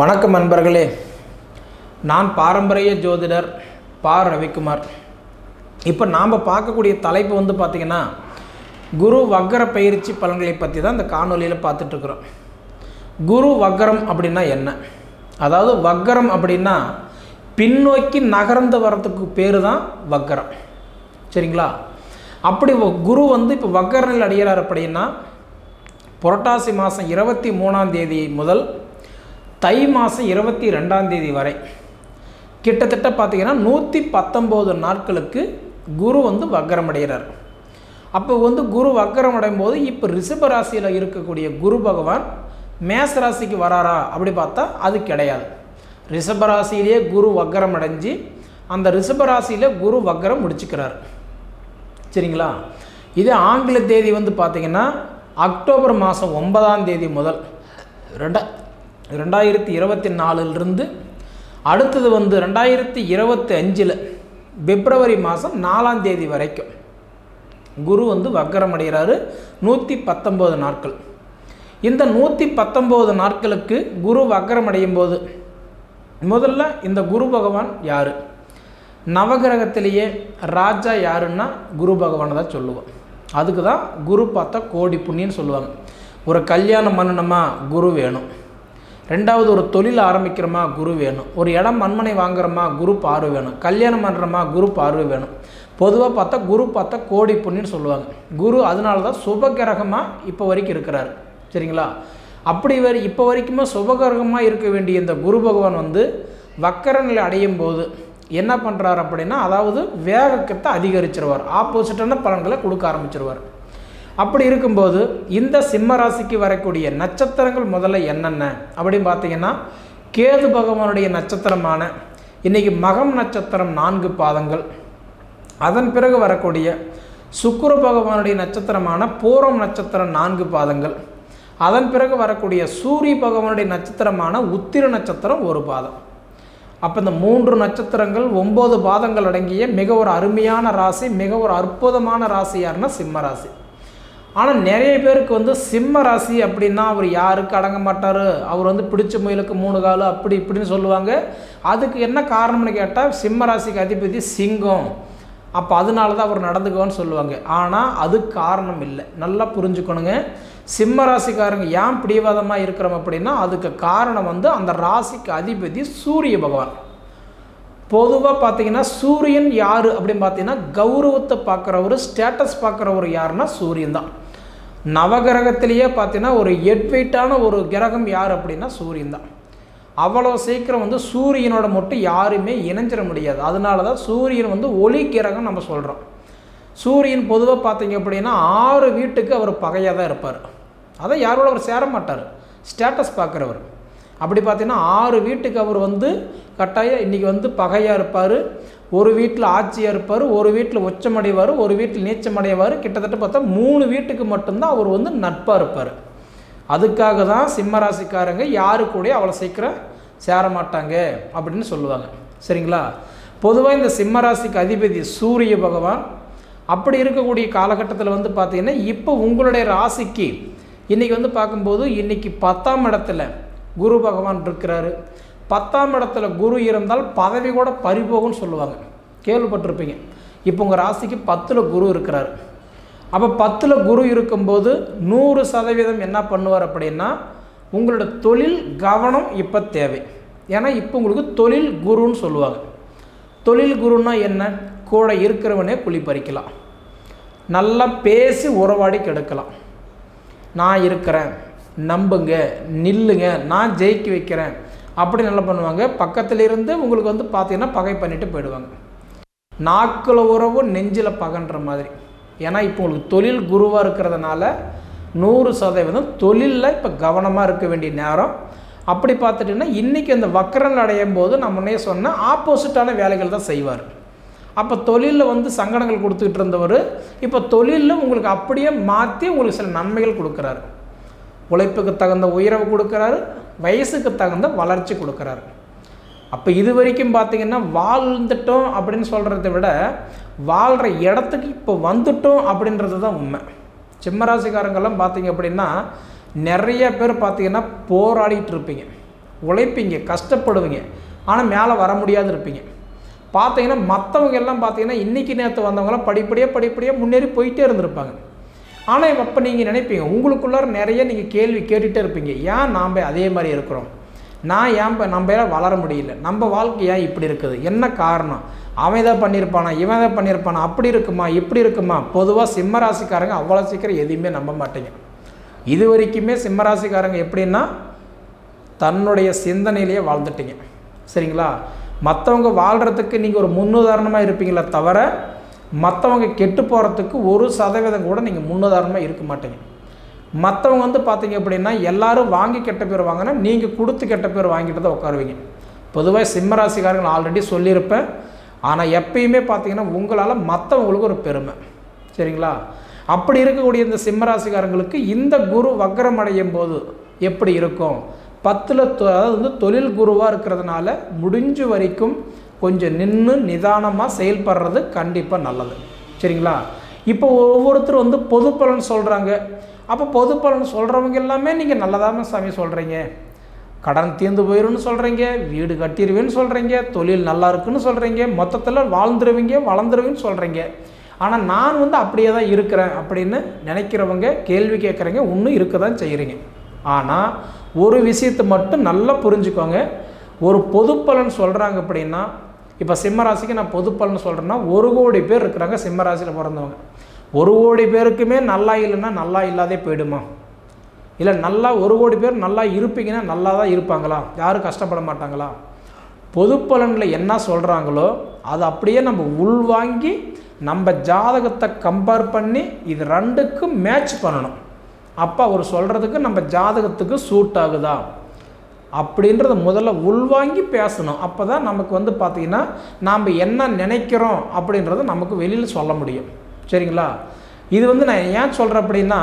வணக்கம் நண்பர்களே. நான் பாரம்பரிய ஜோதிடர் பா. ரவிக்குமார். இப்போ நாம் பார்க்கக்கூடிய தலைப்பு வந்து பார்த்திங்கன்னா குரு வக்கர பயிற்சி பலன்களை பற்றி தான் இந்த காணொலியில் பார்த்துட்ருக்குறோம் குரு வக்கரம் அப்படின்னா என்ன? அதாவது வக்கரம் அப்படின்னா பின்னோக்கி நகர்ந்து வர்றதுக்கு பேர் தான் வக்கரம். சரிங்களா? அப்படி குரு வந்து இப்போ வக்கரனில் அடைகிறார் அப்படின்னா புரட்டாசி மாதம் இருபத்தி மூணாம் தேதி முதல் தை மாதம் இருபத்தி ரெண்டாம் தேதி வரை. கிட்டத்தட்ட பார்த்தீங்கன்னா நூற்றி பத்தொம்போது நாட்களுக்கு குரு வந்து வக்கரம் அடைகிறார் அப்போ வந்து குரு வக்கரம் அடையும் போது இப்போ ரிஷப ராசியில் இருக்கக்கூடிய குரு பகவான் மேச ராசிக்கு வராரா அப்படி பார்த்தா அது கிடையாது. ரிஷப ராசியிலேயே குரு வக்கரம் அடைஞ்சு அந்த ரிஷப ராசியில் குரு வக்கரம் முடிச்சுக்கிறார். சரிங்களா? இது ஆங்கில தேதி வந்து பார்த்திங்கன்னா அக்டோபர் மாதம் ஒன்பதாம் தேதி முதல். ரெண்டா ரெண்டாயிரத்தி இருபத்தி நாலுலேருந்து அடுத்தது வந்து ரெண்டாயிரத்தி இருபத்தி அஞ்சில் பிப்ரவரி மாதம் நாலாம் தேதி வரைக்கும் குரு வந்து வக்கரம் அடைகிறாரு. நூற்றி பத்தொம்போது நாட்கள். இந்த நூற்றி பத்தொம்போது நாட்களுக்கு குரு வக்கரம் அடையும் போது முதல்ல இந்த குரு பகவான் யார்? நவகிரகத்திலேயே ராஜா யாருன்னா குரு பகவானை தான் சொல்லுவோம். அதுக்கு தான் குரு பார்த்தா கோடி புண்ணியன்னு சொல்லுவாங்க. ஒரு கல்யாணம் பண்ணணுமா குரு வேணும். ரெண்டாவது ஒரு தொழில் ஆரம்பிக்கிறோமா குரு வேணும். ஒரு இடம் மண்மனை வாங்குறோமா குரு பார்வை வேணும். கல்யாணம் பண்ணுறோமா குரு பார்வை வேணும். பொதுவாக பார்த்தா குரு பார்த்தா கோடி புண்ணின்னு சொல்லுவாங்க. குரு அதனால தான் சுபகிரகமாக இப்போ வரைக்கும் இருக்கிறாரு. சரிங்களா? அப்படி வரை இப்போ வரைக்குமே சுபகிரகமாக இருக்க வேண்டிய இந்த குரு பகவான் வந்து வக்கரநிலை அடையும் போது என்ன பண்ணுறாரு அப்படின்னா அதாவது வேகத்தை அதிகரிச்சிருவார். ஆப்போசிட்டான பலன்களை கொடுக்க ஆரம்பிச்சிருவார். அப்படி இருக்கும்போது இந்த சிம்ம ராசிக்கு வரக்கூடிய நட்சத்திரங்கள் முதல்ல என்னென்ன? அப்படின்னு பார்த்தீங்கன்னா கேது பகவானுடைய நட்சத்திரமான இன்னைக்கு மகம் நட்சத்திரம் நான்கு பாதங்கள். அதன் பிறகு வரக்கூடிய சுக்கிர பகவானுடைய நட்சத்திரமான பூரம் நட்சத்திரம் நான்கு பாதங்கள். அதன் பிறகு வரக்கூடிய சூரிய பகவானுடைய நட்சத்திரமான உத்திர நட்சத்திரம் ஒரு பாதம். அப்போ இந்த மூன்று நட்சத்திரங்கள் ஒம்பது பாதங்கள் அடங்கிய மிக ஒரு அருமையான ராசி மிக ஒரு அற்புதமான ராசி யாருன்னா சிம்ம ராசி. ஆனால் நிறைய பேருக்கு வந்து சிம்ம ராசி அப்படின்னா அவர் யாருக்கு அடங்க மாட்டார்? அவர் வந்து பிடிச்ச முயலுக்கு மூணு காலு அப்படி இப்படின்னு சொல்லுவாங்க. அதுக்கு என்ன காரணம்னு கேட்டால் சிம்ம ராசிக்கு அதிபதி சிங்கம். அப்போ அதனால தான் அவர் நடந்துக்குவான்னு சொல்லுவாங்க. ஆனால் அது காரணம் இல்லை. நல்லா புரிஞ்சுக்கணுங்க. சிம்ம ராசிக்காரங்க ஏன் பிடிவாதமாக இருக்கிறோம் அப்படின்னா அதுக்கு காரணம் வந்து அந்த ராசிக்கு அதிபதி சூரிய பகவான். பொதுவாக பார்த்தீங்கன்னா சூரியன் யார் அப்படின்னு பார்த்தீங்கன்னா கௌரவத்தை பார்க்குறவர் ஸ்டேட்டஸ் பார்க்குறவர் யாருன்னா சூரியன் தான். நவகிரகத்திலேயே பார்த்தீங்கன்னா ஒரு எட்வெயிட்டான ஒரு கிரகம் யார் அப்படின்னா சூரியன் தான். அவ்வளோ சீக்கிரம் வந்து சூரியனோட மட்டும் யாருமே இணைஞ்சிட முடியாது. அதனால தான் சூரியன் வந்து ஒளி கிரகம் நம்ம சொல்கிறோம் சூரியன் பொதுவாக பார்த்தீங்க அப்படின்னா ஆறு வீட்டுக்கு அவர் பகையாக தான் இருப்பார். அதை யாரோட அவர் சேர மாட்டார். ஸ்டேட்டஸ் பார்க்குறவர். அப்படி பார்த்தீங்கன்னா ஆறு வீட்டுக்கு அவர் வந்து கட்டாயம் இன்றைக்கி வந்து பகையாக இருப்பார். ஒரு வீட்டில் ஆட்சியாக இருப்பார் ஒரு வீட்டில் உச்சமடைவார் ஒரு வீட்டில் நீச்சமடைவார். கிட்டத்தட்ட பார்த்தா மூணு வீட்டுக்கு மட்டும்தான் அவர் வந்து நட்பாக இருப்பார். அதுக்காக தான் சிம்மராசிக்காரங்க யாரு கூட அவ்வளோ சீக்கிரம் சேர மாட்டாங்க அப்படின்னு சொல்லுவாங்க. சரிங்களா? பொதுவாக இந்த சிம்மராசிக்கு அதிபதி சூரிய பகவான் அப்படி இருக்கக்கூடிய காலகட்டத்தில் வந்து பார்த்திங்கன்னா இப்போ உங்களுடைய ராசிக்கு இன்றைக்கி வந்து பார்க்கும்போது இன்றைக்கி பத்தாம் இடத்துல குரு பகவான் இருக்கிறாரு. பத்தாம் இடத்துல குரு இருந்தால் பதவி கூட பறிபோகும்னு சொல்லுவாங்க. கேள்விப்பட்டிருப்பீங்க. இப்போ உங்கள் ராசிக்கு பத்தில் குரு இருக்கிறாரு. அப்போ பத்தில் குரு இருக்கும்போது நூறு சதவீதம் என்ன பண்ணுவார் அப்படின்னா உங்களோட தொழில் கவனம் இப்போ தேவை. ஏன்னா இப்போ உங்களுக்கு தொழில் குருன்னு சொல்லுவாங்க. தொழில் குருன்னா என்ன? கூட இருக்கிறவனே குளிப்பறிக்கலாம் நல்லா பேசி உறவாடி கெடுக்கலாம். நான் இருக்கிறேன். நம்புங்க. நில்லுங்க. நான் ஜெயிக்க வைக்கிறேன். அப்படி நல்லா பண்ணுவாங்க? பக்கத்தில் இருந்து உங்களுக்கு வந்து பார்த்தீங்கன்னா பகை பண்ணிட்டு போயிடுவாங்க. நாக்கில் உறவு நெஞ்சில் பகன்ற மாதிரி. ஏன்னா இப்போ உங்களுக்கு தொழில் குருவாக இருக்கிறதுனால நூறு சதவீதம் தொழிலில் இப்போ கவனமாக இருக்க வேண்டிய நேரம். அப்படி பார்த்துட்டிங்கன்னா இன்றைக்கி அந்த வக்கரன் அடையும் போது நான் முன்னே சொன்ன ஆப்போசிட்டான வேலைகள் தான் செய்வார். அப்போ தொழிலில் வந்து சங்கடங்கள் கொடுத்துக்கிட்டு இருந்தவர் இப்போ தொழிலில் உங்களுக்கு அப்படியே மாற்றி உங்களுக்கு சில நன்மைகள் கொடுக்குறாரு. உழைப்புக்கு தகுந்த உயர்வு கொடுக்குறாரு வயசுக்கு தகுந்த வளர்ச்சி கொடுக்குறாரு. அப்போ இது வரைக்கும் பார்த்தீங்கன்னா வாழ்ந்துட்டோம் அப்படின்னு சொல்கிறத விட வாழ்கிற இடத்துக்கு இப்போ வந்துட்டோம் அப்படின்றது தான் உண்மை. சிம்மராசிக்காரங்கெல்லாம் பார்த்தீங்க அப்படின்னா நிறைய பேர் பார்த்திங்கன்னா போராடிட்டு இருப்பீங்க. உழைப்பீங்க கஷ்டப்படுவீங்க. ஆனால் மேலே வர முடியாது இருப்பீங்க. பார்த்தீங்கன்னா மற்றவங்க எல்லாம் பார்த்தீங்கன்னா இன்றைக்கி நேற்று வந்தவங்களாம் படிப்படியாக படிப்படியாக முன்னேறி போயிட்டே இருந்திருப்பாங்க. ஆனால் அப்போ நீங்கள் நினைப்பீங்க உங்களுக்குள்ளார நிறைய நீங்கள் கேள்வி கேட்டுகிட்டே இருப்பீங்க. ஏன் நாம் அதே மாதிரி இருக்கிறோம்? நான் ஏன் நம்ம வளர முடியல? நம்ம வாழ்க்கை ஏன் இப்படி இருக்குது? என்ன காரணம்? அவன் இதை பண்ணியிருப்பானா? இவன் இதை பண்ணியிருப்பானா? அப்படி இருக்குமா? இப்படி இருக்குமா? பொதுவாக சிம்மராசிக்காரங்க அவ்வளோ சீக்கிரம் எதையுமே நம்ப மாட்டேங்க. இது வரைக்குமே சிம்மராசிக்காரங்க எப்படின்னா தன்னுடைய சிந்தனையிலேயே வாழ்ந்துட்டீங்க. சரிங்களா? மற்றவங்க வாழ்கிறதுக்கு நீங்கள் ஒரு முன்னுதாரணமாக இருப்பீங்களே தவிர மற்றவங்க கெட்டு போகிறதுக்கு ஒரு சதவீதம் கூட நீங்கள் முன்னுதாரணமாக இருக்க மாட்டீங்க. மற்றவங்க வந்து பார்த்தீங்க அப்படின்னா எல்லாரும் வாங்கி கெட்ட பேர் வாங்கினா நீங்கள் கொடுத்து கெட்ட பேர் வாங்கிட்டு தான் உட்காருவீங்க. பொதுவாக சிம்மராசிக்காரர்கள் ஆல்ரெடி சொல்லியிருப்பேன். ஆனால் எப்பயுமே பார்த்தீங்கன்னா உங்களால் மற்றவங்களுக்கு ஒரு பெருமை. சரிங்களா? அப்படி இருக்கக்கூடிய இந்த சிம்மராசிக்காரங்களுக்கு இந்த குரு வக்ரம் அடையும் போது எப்படி இருக்கும்? பத்தில் அதாவது வந்து தொழில் குருவாக இருக்கிறதுனால முடிஞ்ச வரைக்கும் கொஞ்சம் நின்று நிதானமாக செயல்படுறது கண்டிப்பாக நல்லது. சரிங்களா? இப்போ ஒவ்வொருத்தர் வந்து பொது பலன் சொல்கிறாங்க அப்போ பொது பலன் சொல்கிறவங்க எல்லாமே நீங்கள் நல்லதாம சாமி சொல்கிறீங்க கடன் தீர்ந்து போயிடும்னு சொல்கிறீங்க வீடு கட்டிடுவேன்னு சொல்கிறீங்க தொழில் நல்லா இருக்குன்னு சொல்கிறீங்க மொத்தத்தில் வாழ்ந்துருவீங்க வளர்ந்துருவீங்கன்னு சொல்கிறீங்க ஆனால் நான் வந்து அப்படியே தான் இருக்கிறேன் அப்படின்னு நினைக்கிறவங்க கேள்வி கேட்குறீங்க இன்னும் இருக்க தான் செய்கிறீங்க ஆனால் ஒரு விஷயத்தை மட்டும் நல்லா புரிஞ்சுக்கோங்க. ஒரு பொது பலன் சொல்கிறாங்க அப்படின்னா இப்போ சிம்மராசிக்கு நான் பொதுப்பலன்னு சொல்கிறேன்னா ஒரு கோடி பேர் இருக்கிறாங்க சிம்மராசியில் பிறந்தவங்க. ஒரு கோடி பேருக்குமே நல்லா இல்லைன்னா நல்லா இல்லாதே போயிடுமா? இல்லை நல்லா ஒரு கோடி பேர் நல்லா இருப்பீங்கன்னா நல்லா தான் இருப்பாங்களா? யாரும் கஷ்டப்பட மாட்டாங்களா? பொதுப்பலனில் என்ன சொல்கிறாங்களோ அது அப்படியே நம்ம உள்வாங்கி நம்ம ஜாதகத்தை கம்பேர் பண்ணி இது ரெண்டுக்கும் மேட்ச் பண்ணணும். அப்போ அவர் சொல்கிறதுக்கு நம்ம ஜாதகத்துக்கு சூட் ஆகுதா? அப்படின்றத முதல்ல உள்வாங்கி பேசணும். அப்போ தான் நமக்கு வந்து பார்த்திங்கன்னா நாம் என்ன நினைக்கிறோம் அப்படின்றத நமக்கு வெளியில் சொல்ல முடியும். சரிங்களா? இது வந்து நான் ஏன் சொல்கிறேன் அப்படின்னா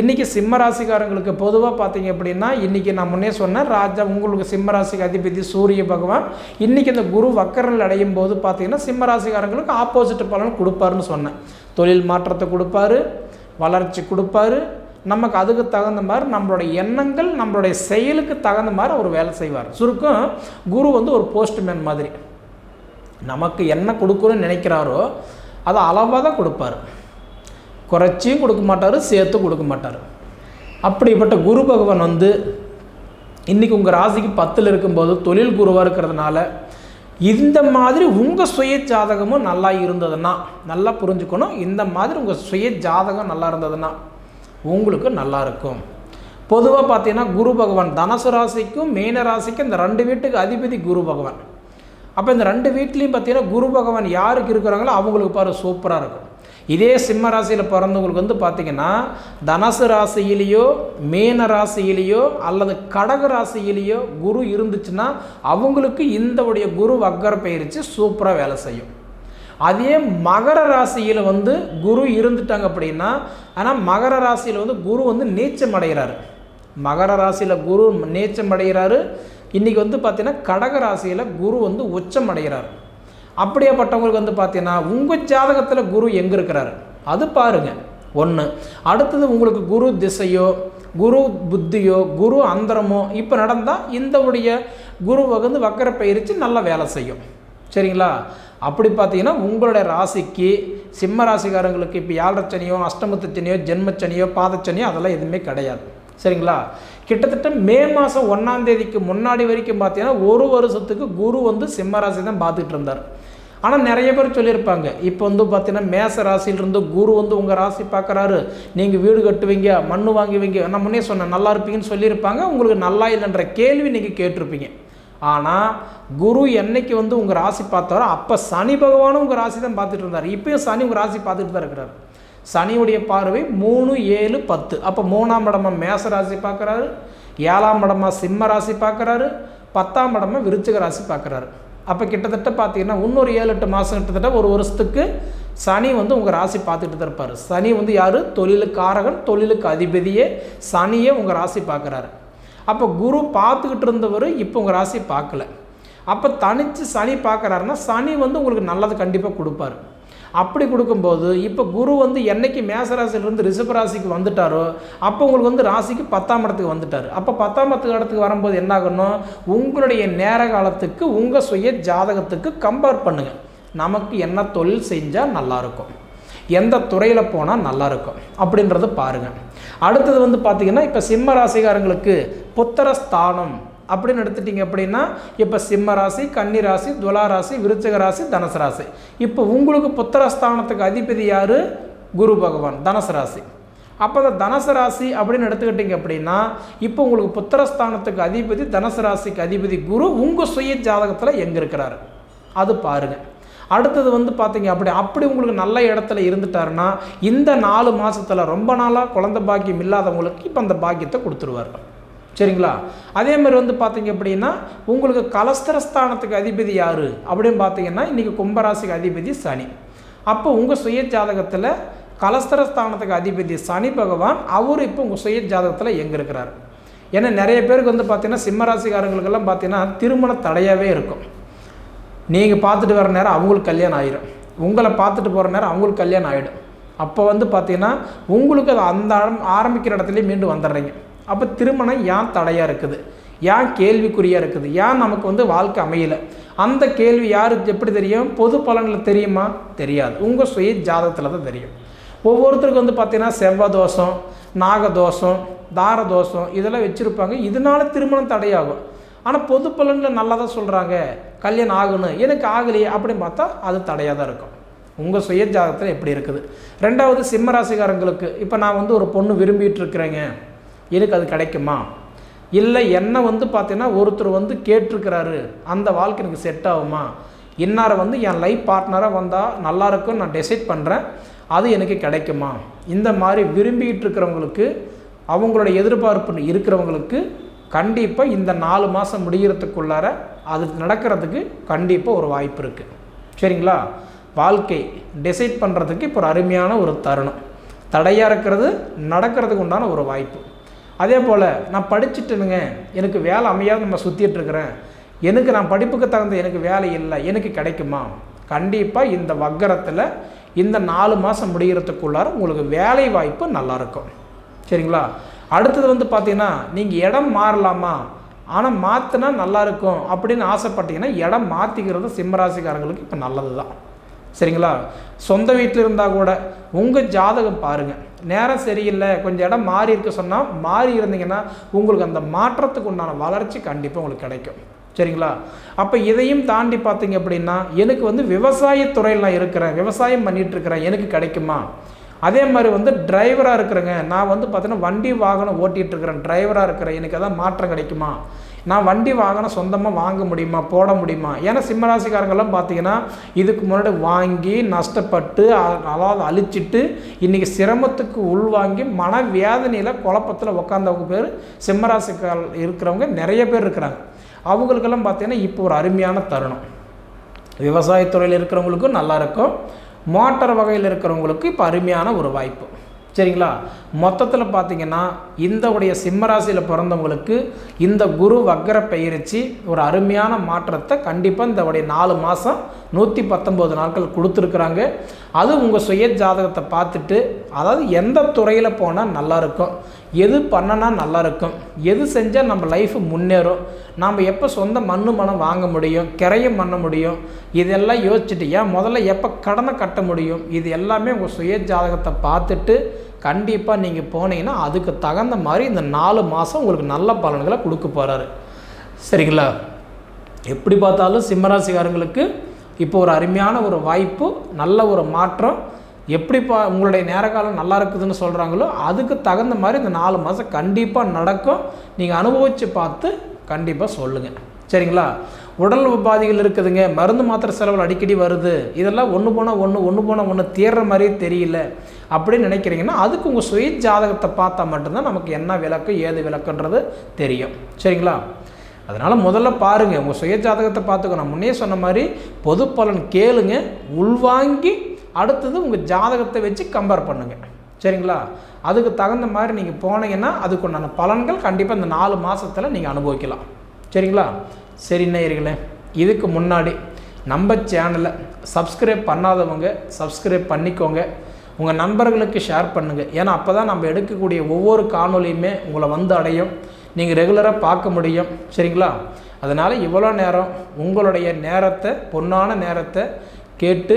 இன்றைக்கி சிம்ம ராசிக்காரங்களுக்கு பொதுவாக பார்த்தீங்க அப்படின்னா இன்றைக்கி நான் முன்னே சொன்னேன் ராஜா உங்களுக்கு சிம்ம ராசிக்கு அதிபதி சூரிய பகவான். இன்றைக்கி இந்த குரு வக்கரல் அடையும் போது பார்த்தீங்கன்னா சிம்ம ராசிக்காரங்களுக்கு ஆப்போசிட் பலன் கொடுப்பாருன்னு சொன்னேன். தொழில் மாற்றத்தை கொடுப்பாரு வளர்ச்சி கொடுப்பாரு நமக்கு அதுக்கு தகுந்த மாதிரி நம்மளுடைய எண்ணங்கள் நம்மளுடைய செயலுக்கு தகுந்த மாதிரி அவர் வேலை செய்வார். சுருக்கம் குரு வந்து ஒரு போஸ்ட்மேன் மாதிரி. நமக்கு என்ன கொடுக்கணும்னு நினைக்கிறாரோ அதை அளவாக தான் கொடுப்பார். குறைச்சியும் கொடுக்க மாட்டார் சேர்த்து கொடுக்க மாட்டார். அப்படிப்பட்ட குரு பகவான் வந்து இன்றைக்கி உங்கள் ராசிக்கு பத்தில் இருக்கும்போது தொழில் குருவாக இருக்கிறதுனால இந்த மாதிரி உங்கள் சுய ஜாதகமும் நல்லா இருந்ததுன்னா நல்லா புரிஞ்சுக்கணும். இந்த மாதிரி உங்கள் சுய ஜாதகம் நல்லா இருந்ததுன்னா உங்களுக்கு நல்லாயிருக்கும். பொதுவாக பார்த்தீங்கன்னா குரு பகவான் தனுசு ராசிக்கும் மீன ராசிக்கும் இந்த ரெண்டு வீட்டுக்கு அதிபதி குரு பகவான். அப்போ இந்த ரெண்டு வீட்லேயும் பார்த்தீங்கன்னா குரு பகவான் யாருக்கு இருக்கிறாங்களோ அவங்களுக்கு பாரு சூப்பராக இருக்கும். இதே சிம்ம ராசியில் பிறந்தவங்களுக்கு வந்து பார்த்திங்கன்னா தனுசு ராசியிலேயோ மீன ராசியிலேயோ அல்லது கடக ராசியிலேயோ குரு இருந்துச்சுன்னா அவங்களுக்கு இந்த உடைய குரு வக்கர பயிற்சி சூப்பராக வேலை செய்யும். அதே மகர ராசியில் வந்து குரு இருந்துட்டாங்க அப்படின்னா ஆனால் மகர ராசியில் வந்து குரு வந்து நீச்சம் அடைகிறாரு மகர ராசியில் குரு நீச்சம் அடைகிறாரு இன்றைக்கி வந்து பார்த்தீங்கன்னா கடக ராசியில் குரு வந்து உச்சம் அடைகிறார் அப்படியேப்பட்டவங்களுக்கு வந்து பார்த்தீங்கன்னா உங்கள் ஜாதகத்தில் குரு எங்கே இருக்கிறாரு? அது பாருங்கள் ஒன்று அடுத்தது உங்களுக்கு குரு திசையோ குரு புத்தியோ குரு அந்தரமோ இப்போ நடந்தால் இந்த உடைய குரு வந்து வக்கர பயிற்சி நல்லா வேலை செய்யும். சரிங்களா? அப்படி பார்த்தீங்கன்னா உங்களுடைய ராசிக்கு சிம்ம ராசிக்காரங்களுக்கு இப்போ யாழச்சனியோ அஷ்டமத்தச்சனியோ ஜென்மச்சனியோ பாதச்சனியோ அதெல்லாம் எதுவுமே கிடையாது. சரிங்களா? கிட்டத்தட்ட மே மாதம் ஒன்றாம் தேதிக்கு முன்னாடி வரைக்கும் பார்த்தீங்கன்னா ஒரு வருஷத்துக்கு குரு வந்து சிம்ம ராசி தான் பார்த்துட்டு இருந்தார். ஆனால் நிறைய பேர் சொல்லியிருப்பாங்க இப்போ வந்து பார்த்தீங்கன்னா மேச ராசியிலிருந்து குரு வந்து உங்கள் ராசி பார்க்குறாரு. நீங்கள் வீடு கட்டுவீங்க மண் வாங்குவீங்க. நான் முன்னே சொன்னேன் நல்லா இருப்பீங்கன்னு சொல்லியிருப்பாங்க. உங்களுக்கு நல்லா இல்லைன்ற கேள்வி நீங்கள் கேட்டிருப்பீங்க. ஆனால் குரு என்னைக்கு வந்து உங்கள் ராசி பார்த்தாரோ அப்போ சனி பகவானும் உங்கள் ராசி தான் பார்த்துட்டு இருந்தார். இப்போயும் சனி உங்கள் ராசி பார்த்துட்டு தான் இருக்கிறார். சனியுடைய பார்வை மூணு ஏழு பத்து. அப்போ மூணாம் இடமா மேச ராசி பார்க்குறாரு ஏழாம் இடமா சிம்ம ராசி பார்க்குறாரு பத்தாம் இடமா விருச்சிக ராசி பார்க்குறாரு. அப்போ கிட்டத்தட்ட பார்த்தீங்கன்னா இன்னொரு ஏழு எட்டு மாதம் கிட்டத்தட்ட ஒரு வருஷத்துக்கு சனி வந்து உங்கள் ராசி பார்த்துட்டு தான் இருப்பார். சனி வந்து யார்? தொழிலுக்காரகன் தொழிலுக்கு அதிபதியே சனியே உங்கள் ராசி பார்க்குறாரு. அப்போ குரு பார்த்துக்கிட்டு இருந்தவர் இப்போ உங்கள் ராசி பார்க்கல. அப்போ தனித்து சனி பார்க்குறாருன்னா சனி வந்து உங்களுக்கு நல்லது கண்டிப்பாக கொடுப்பாரு. அப்படி கொடுக்கும்போது இப்போ குரு வந்து என்னைக்கு மேசராசிலிருந்து ரிஷபராசிக்கு வந்துட்டாரோ அப்போ உங்களுக்கு வந்து ராசிக்கு பத்தாம் இடத்துக்கு வந்துட்டார். அப்போ பத்தாம் இடத்துக்கு இடத்துக்கு வரும்போது என்னாகணும் உங்களுடைய நேர காலத்துக்கு உங்கள் சுய ஜாதகத்துக்கு கம்பேர் பண்ணுங்கள் நமக்கு என்ன தொழில் செஞ்சால் நல்லாயிருக்கும் எந்த துறையில் போனால் நல்லாயிருக்கும் அப்படின்றத பாருங்கள் அடுத்தது வந்து பார்த்திங்கன்னா இப்போ சிம்ம ராசிகாரங்களுக்கு புத்திரஸ்தானம் அப்படின்னு எடுத்துட்டிங்க அப்படின்னா இப்போ சிம்ம ராசி கன்னி ராசி துலா ராசி விருச்சிக ராசி தனுசு ராசி. இப்போ உங்களுக்கு புத்திரஸ்தானத்துக்கு அதிபதி யார்? குரு பகவான் தனுசு ராசி. அப்போ அந்த தனுசு ராசி அப்படின்னு எடுத்துக்கிட்டிங்க அப்படின்னா இப்போ உங்களுக்கு புத்திரஸ்தானத்துக்கு அதிபதி தனுசு ராசிக்கு அதிபதி குரு உங்கள் சுய ஜாதகத்தில் எங்கே இருக்கிறாரு? அது பாருங்கள் அடுத்தது வந்து பார்த்தீங்க அப்படி அப்படி உங்களுக்கு நல்ல இடத்துல இருந்துட்டாருன்னா இந்த நாலு மாதத்தில் ரொம்ப நாளாக குழந்த பாக்கியம் இல்லாதவங்களுக்கு இப்போ அந்த பாக்கியத்தை கொடுத்துருவார் சரிங்களா? அதே மாதிரி வந்து பார்த்தீங்க அப்படின்னா உங்களுக்கு கலஸ்தரஸ்தானத்துக்கு அதிபதி யார்? அப்படின்னு பார்த்தீங்கன்னா இன்றைக்கி கும்பராசிக்கு அதிபதி சனி. அப்போ உங்கள் சுய ஜாதகத்தில் கலஸ்தரஸ்தானத்துக்கு அதிபதி சனி பகவான் அவர் இப்போ உங்கள் சுய ஜாதகத்தில் எங்கே இருக்கிறார்? ஏன்னா நிறைய பேருக்கு வந்து பார்த்திங்கன்னா சிம்மராசிக்காரங்களுக்கெல்லாம் பார்த்தீங்கன்னா திருமண தடையாகவே இருக்கும். நீங்கள் பார்த்துட்டு வர நேரம் அவங்களுக்கு கல்யாணம் ஆயிடும் உங்களை பார்த்துட்டு போகிற நேரம் அவங்களுக்கு கல்யாணம் ஆகிடும் அப்போ வந்து பார்த்தீங்கன்னா உங்களுக்கு அது அந்த ஆரம்பிக்கிற இடத்துலையே மீண்டும் வந்துடுறீங்க. அப்போ திருமணம் ஏன் தடையாக இருக்குது? ஏன் கேள்விக்குறியாக இருக்குது? ஏன் நமக்கு வந்து வாழ்க்கை அமையலை? அந்த கேள்வி யாருக்கு எப்படி தெரியும்? பொது பலனில் தெரியுமா? தெரியாது. உங்கள் சுய ஜாதகத்தில் தான் தெரியும். ஒவ்வொருத்தருக்கும் வந்து பார்த்தீங்கன்னா செவ்வாய் தோஷம் நாகதோஷம் தார தோஷம் இதெல்லாம் வச்சுருப்பாங்க. இதனால திருமணம் தடையாகும். ஆனால் பொது பலனில் நல்லா தான் சொல்கிறாங்க கல்யாணம் ஆகணும் எனக்கு ஆகலையே அப்படின்னு பார்த்தா அது தடையாக தான் இருக்கும். உங்கள் சுய ஜாதகத்தில் எப்படி இருக்குது. ரெண்டாவது சிம்மராசிகாரங்களுக்கு இப்போ நான் வந்து ஒரு பொண்ணு விரும்பிட்டு இருக்கிறேங்க எனக்கு அது கிடைக்குமா? இல்லை என்ன வந்து பார்த்தீங்கன்னா ஒருத்தர் வந்து கேட்டிருக்கிறாரு. அந்த வாழ்க்கை எனக்கு செட் ஆகுமா? இன்னாரை வந்து என் லைஃப் பார்ட்னராக வந்தால் நல்லாயிருக்கும் நான் டிசைட் பண்ணுறேன் அது எனக்கு கிடைக்குமா? இந்த மாதிரி விரும்பிக்கிட்டு இருக்கிறவங்களுக்கு அவங்களோட எதிர்பார்ப்பு இருக்கிறவங்களுக்கு கண்டிப்பாக இந்த நாலு மாதம் முடிகிறதுக்குள்ளார அது நடக்கிறதுக்கு கண்டிப்பாக ஒரு வாய்ப்பு இருக்குது சரிங்களா? வாழ்க்கை டிசைட் பண்ணுறதுக்கு இப்போ ஒரு அருமையான ஒரு தருணம். தடையாக இருக்கிறது நடக்கிறதுக்கு உண்டான ஒரு வாய்ப்பு. அதே போல் நான் படிச்சுட்டுனுங்க எனக்கு வேலை அமையாது நம்ம சுற்றிட்டுருக்குறேன் எனக்கு நான் படிப்புக்கு தகுந்த எனக்கு வேலை இல்லை எனக்கு கிடைக்குமா? கண்டிப்பாக இந்த வக்கரத்தில் இந்த நாலு மாதம் முடிகிறதுக்குள்ளார உங்களுக்கு வேலை வாய்ப்பு நல்லாயிருக்கும் சரிங்களா? அடுத்தது வந்து பார்த்தீங்கன்னா நீங்கள் இடம் மாறலாமா? ஆனால் மாற்றினா நல்லாயிருக்கும் அப்படின்னு ஆசைப்பட்டீங்கன்னா இடம் மாற்றிக்கிறது சிம்மராசிக்காரங்களுக்கு இப்போ நல்லது தான் சரிங்களா? சொந்த வீட்டில் இருந்தால் கூட உங்கள் ஜாதகம் பாருங்கள் நேரம் சரியில்லை கொஞ்சம் இடம் மாறி இருக்க சொன்னால் மாறி இருந்தீங்கன்னா உங்களுக்கு அந்த மாற்றத்துக்கு உண்டான வளர்ச்சி கண்டிப்பாக உங்களுக்கு கிடைக்கும். சரிங்களா? அப்போ இதையும் தாண்டி பார்த்தீங்க அப்படின்னா எனக்கு வந்து விவசாயத்துறையில் நான் இருக்கிறேன் விவசாயம் பண்ணிகிட்ருக்கிறேன் எனக்கு கிடைக்குமா? அதே மாதிரி வந்து டிரைவராக இருக்கிறேங்க. நான் வந்து பார்த்தீங்கன்னா வண்டி வாகனம் ஓட்டிகிட்டு இருக்கிறேன் டிரைவராக இருக்கிறேன். எனக்கு எதாவது மாற்றம் கிடைக்குமா? நான் வண்டி வாகனம் சொந்தமாக வாங்க முடியுமா? போட முடியுமா? ஏன்னா சிம்மராசிக்காரங்கெல்லாம் பார்த்தீங்கன்னா இதுக்கு முன்னாடி வாங்கி நஷ்டப்பட்டு அதாவது அழிச்சிட்டு இன்றைக்கி சிரமத்துக்கு உள்வாங்கி மன வேதனையில் குழப்பத்தில் உட்காந்தவங்க பேர் சிம்மராசிக்கார் இருக்கிறவங்க நிறைய பேர் இருக்கிறாங்க. அவங்களுக்கெல்லாம் பார்த்தீங்கன்னா இப்போ ஒரு அருமையான தருணம். விவசாயத்துறையில் இருக்கிறவங்களுக்கும் நல்லா இருக்கும். மோட்டார் வகையில் இருக்கிறவங்களுக்கு இப்போ அருமையான ஒரு வாய்ப்பு. சரிங்களா? மொத்தத்தில் பார்த்தீங்கன்னா இந்த உடைய சிம்மராசியில் பிறந்தவங்களுக்கு இந்த குரு வக்கர பயிற்சி ஒரு அருமையான மாற்றத்தை கண்டிப்பாக இந்த உடைய நாலு மாதம் நூற்றி பத்தொம்போது நாட்கள் கொடுத்துருக்குறாங்க. அது உங்கள் சுய ஜாதகத்தை பார்த்துட்டு அதாவது எந்த துறையில் போனால் நல்லாயிருக்கும் எது பண்ணனா நல்லா இருக்கும் எது செஞ்சால் நம்ம லைஃப் முன்னேறும்? நாம் எப்போ சொந்த மண்ணு மனம் வாங்க முடியும்? கிரையம் பண்ண முடியும்? இதெல்லாம் யோசிச்சுட்டு ஏன் முதல்ல எப்போ கடனை கட்ட முடியும்? இது எல்லாமே உங்கள் சுய ஜாதகத்தை பார்த்துட்டு கண்டிப்பாக நீங்கள் போனீங்கன்னா அதுக்கு தகுந்த மாதிரி இந்த நாலு மாதம் உங்களுக்கு நல்ல பலன்களை கொடுக்க போகிறாரு சரிங்களா? எப்படி பார்த்தாலும் சிம்மராசிக்காரங்களுக்கு இப்போ ஒரு அருமையான ஒரு வாய்ப்பு நல்ல ஒரு மாற்றம் எப்படி பா உங்களுடைய நேர காலம் நல்லா இருக்குதுன்னு சொல்கிறாங்களோ அதுக்கு தகுந்த மாதிரி இந்த நாலு மாதம் கண்டிப்பாக நடக்கும். நீங்கள் அனுபவித்து பார்த்து கண்டிப்பாக சொல்லுங்கள் சரிங்களா? உடல் உபாதைகள் இருக்குதுங்க. மருந்து மாத்திரை செலவில் அடிக்கடி வருது. இதெல்லாம் ஒன்று போனால் ஒன்று ஒன்று போனால் ஒன்று தீர்ற மாதிரியே தெரியல அப்படின்னு நினைக்கிறீங்கன்னா அதுக்கு உங்கள் சுய ஜாதகத்தை பார்த்தா மட்டும்தான் நமக்கு என்ன விளக்கு ஏது விளக்குன்றது தெரியும். சரிங்களா? அதனால் முதல்ல பாருங்கள் உங்கள் சுய ஜாதகத்தை பார்த்துக்கணும். நான் முன்னே சொன்ன மாதிரி பொது பலன் கேளுங்க. உள்வாங்கி அடுத்தது உங்கள் ஜாதகத்தை வச்சு கம்பேர் பண்ணுங்கள் சரிங்களா? அதுக்கு தகுந்த மாதிரி நீங்கள் போனீங்கன்னா அதுக்குண்டான பலன்கள் கண்டிப்பாக இந்த நாலு மாதத்தில் நீங்கள் அனுபவிக்கலாம். சரிங்களா? சரி நேயர்களே இதுக்கு முன்னாடி நம்ம சேனலை சப்ஸ்கிரைப் பண்ணாதவங்க சப்ஸ்கிரைப் பண்ணிக்கோங்க. உங்கள் நண்பர்களுக்கு ஷேர் பண்ணுங்கள் ஏன்னா அப்போ தான் நம்ம எடுக்கக்கூடிய ஒவ்வொரு காணொலியுமே உங்களை வந்து அடையும். நீங்கள் ரெகுலராக பார்க்க முடியும். சரிங்களா? அதனால் இவ்வளோ நேரம் உங்களுடைய நேரத்தை பொன்னான நேரத்தை கேட்டு